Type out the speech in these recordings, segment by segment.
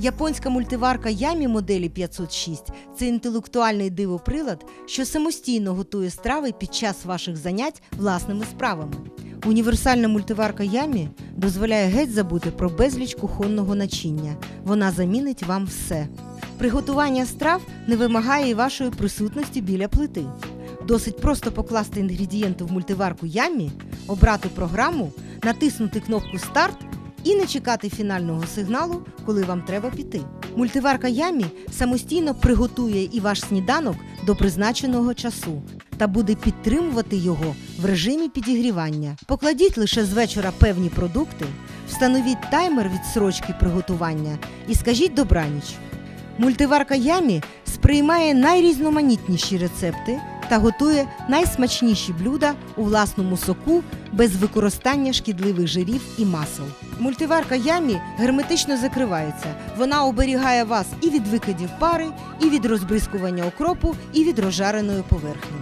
Японська мультиварка Ямі моделі 506 це інтелектуальний дивоприлад, що самостійно готує страви під час ваших занять власними справами. Універсальна мультиварка Ямі дозволяє геть забути про безліч кухонного начиння. Вона замінить вам все. Приготування страв не вимагає і вашої присутності біля плити. Досить просто покласти інгредієнти в мультиварку Ямі, обрати програму, натиснути кнопку Старт і не чекати фінального сигналу, коли вам треба піти. Мультиварка Ямі самостійно приготує і ваш сніданок до призначеного часу та буде підтримувати його в режимі підігрівання. Покладіть лише з вечора певні продукти, встановіть таймер відсрочки приготування і скажіть добраніч. Мультиварка Ямі сприймає найрізноманітніші рецепти та готує найсмачніші блюда у власному соку без використання шкідливих жирів і масел. Мультиварка Ямі герметично закривається. Вона оберігає вас і від викидів пари, і від розбризкування окропу, і від розжареної поверхні.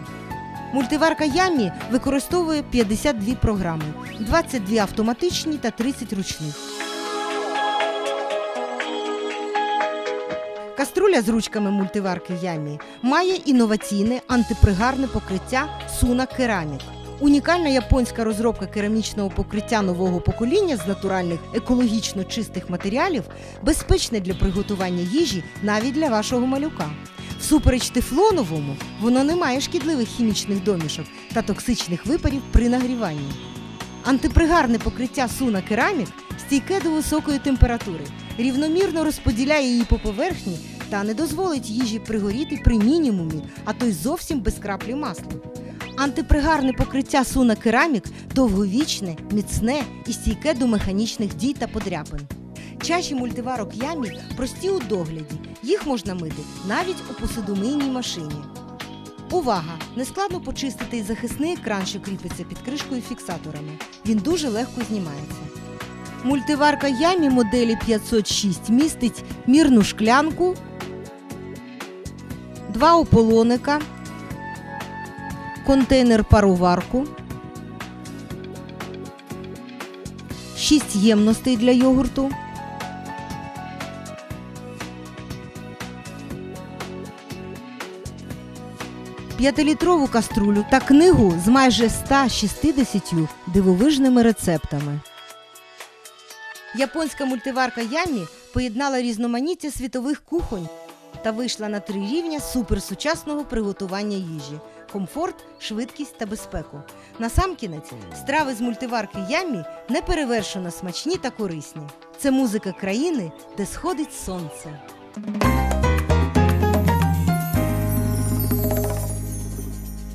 Мультиварка Ямі використовує 52 програми, 22 автоматичні та 30 ручних. Каструля з ручками мультиварки Ямі має інноваційне антипригарне покриття Суна Керамік. Унікальна японська розробка керамічного покриття нового покоління з натуральних екологічно чистих матеріалів безпечне для приготування їжі навіть для вашого малюка. Всупереч тефлоновому, воно не має шкідливих хімічних домішок та токсичних випарів при нагріванні. Антипригарне покриття суна керамік стійке до високої температури, рівномірно розподіляє її по поверхні та не дозволить їжі пригоріти при мінімумі, а то й зовсім без краплі масла. Антипригарне покриття суна керамік довговічне, міцне і стійке до механічних дій та подряпин. Чаші мультиварок ямі прості у догляді. Їх можна мити навіть у посудомийній машині. Увага! Нескладно почистити і захисний екран, що кріпиться під кришкою фіксаторами. Він дуже легко знімається. Мультиварка Ямі моделі 506 містить мірну шклянку, два ополоника, контейнер пароварку, 6 ємностей для йогурту. П'ятилітрову каструлю та книгу з майже 160 дивовижними рецептами. Японська мультиварка Ямі поєднала різноманіття світових кухонь та вийшла на три рівня суперсучасного приготування їжі: комфорт, швидкість та безпеку. Насамкінець, страви з мультиварки Ямі неперевершено смачні та корисні. Це музика країни, де сходить сонце.